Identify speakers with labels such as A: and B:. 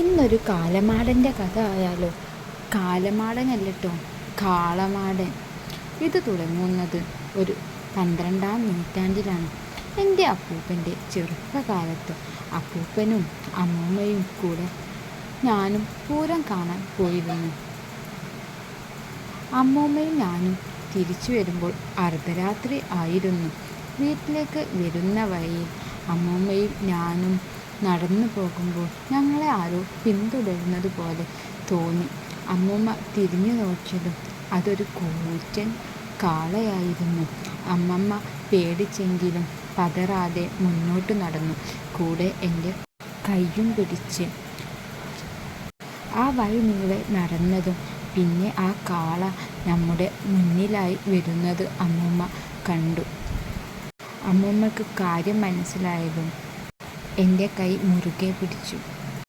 A: ഇന്നൊരു കാലമാടന്റെ കഥ ആയാലോ? കാലമാടനല്ല കേട്ടോ കാളമാടൻ. ഇത് തുടങ്ങുന്നത് ഒരു പന്ത്രണ്ടാം നൂറ്റാണ്ടിലാണ്. എന്റെ അപ്പൂപ്പന്റെ ചെറുപ്പകാലത്ത് അപ്പൂപ്പനും അമ്മൂമ്മയും കൂടെ ഞാനും പൂരം കാണാൻ പോയിരുന്നു അമ്മൂമ്മയും ഞാനും തിരിച്ചു വരുമ്പോൾ അർദ്ധരാത്രി ആയിരുന്നു. വീട്ടിലേക്ക് വരുന്ന വഴിയിൽ അമ്മൂമ്മയും ഞാനും നടന്നു പോകുമ്പോൾ ഞങ്ങളെ ആരോ പിന്തുടരുന്നത് പോലെ തോന്നി. അമ്മൂമ്മ തിരിഞ്ഞു നോക്കിയതും അതൊരു കൂറ്റൻ കാളയായിരുന്നു. അമ്മമ്മ പേടിച്ചെങ്കിലും പതറാതെ മുന്നോട്ട് നടന്നു. കൂടെ എന്റെ കയ്യും പിടിച്ച് ആ വഴി നീളെ നടന്നതും പിന്നെ ആ കാള നമ്മുടെ മുന്നിലായി വരുന്നത് അമ്മൂമ്മ കണ്ടു. അമ്മൂമ്മക്ക് കാര്യം മനസ്സിലായതും എന്റെ കൈ മുറുകെ പിടിച്ചു.